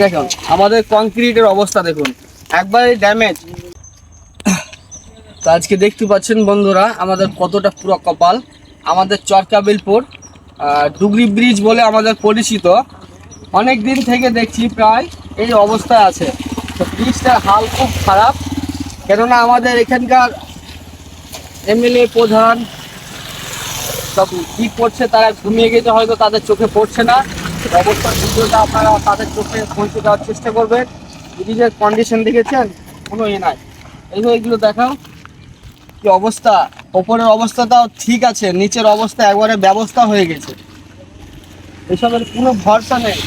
দেখুন আমাদের কংক্রিটের অবস্থা দেখুন। একবারে ড্যামেজ তো আজকে দেখতে পাচ্ছেন বন্ধুরা আমাদের কতটা পুরো কপাল। আমাদের চরকাবিলপুর আহ, ডুগরি ব্রিজ বলে আমাদের পরিচিত। অনেক দিন থেকে দেখছি প্রায় এই অবস্থায় আছে। তো ব্রিজটার হাল খুব খারাপ। কেননা আমাদের এখানকার এমএলএ প্রধান সব কী করছে তারা ঘুমিয়ে গেছে হয়তো তাদের চোখে পড়ছে না। অবস্থার ভিডিওটা আপনারা তাদের চোখে পৌঁছে দেওয়ার চেষ্টা করবেন। ব্রিজের কন্ডিশন দেখেছেন, কোনো এ নাই। এইভাবে এগুলো দেখাও, কি অবস্থা? ওপরের অবস্থাটাও ঠিক আছে, নিচের অবস্থা একবারে ব্যবস্থা হয়ে গেছে। এসবের কোনো ভরসা নেই।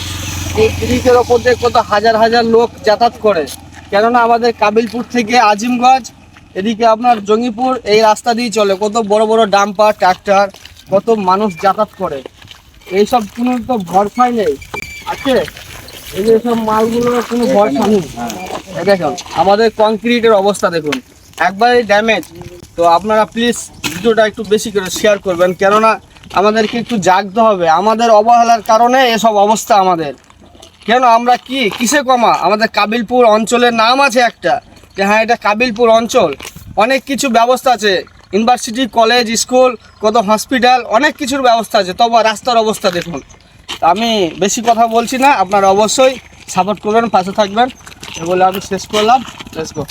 এই ব্রিজের ওপর দিয়ে কত হাজার হাজার লোক যাতায়াত করে। কেননা আমাদের কাবিলপুর থেকে আজিমগঞ্জ, এদিকে আপনার জঙ্গিপুর, এই রাস্তা দিয়ে চলে। কত বড় বড় ডাম্পার, ট্রাক্টর, কত মানুষ যাতায়াত করে। এইসব কোনো তো ভরসাই নেই। আছে? এই যে সব মালগুলোর কোনো ভরসা নেই। দেখুন, আমাদের কংক্রিটের অবস্থা দেখুন। একবারে ড্যামেজ তো আপনারা প্লিজ ভিডিওটা একটু বেশি করে শেয়ার করবেন। কেননা আমাদেরকে একটু জাগতে হবে। আমাদের অবহেলার কারণে এসব অবস্থা আমাদের। কেন? আমরা কি? কিসে কমা? আমাদের কাবিলপুর অঞ্চলের নাম আছে একটা। যে হ্যাঁ এটা কাবিলপুর অঞ্চল। অনেক কিছু ব্যবস্থা আছে। ইউনিভার্সিটি, কলেজ, স্কুল, কত হসপিটাল, অনেক কিছুর ব্যবস্থা আছে। তবে রাস্তার অবস্থা দেখুন। আমি বেশি কথা বলছি না, আপনারা অবশ্যই সাপোর্ট করবেন, পাশে থাকবেন। এগুলো আমি শেষ করলাম। শেষ গো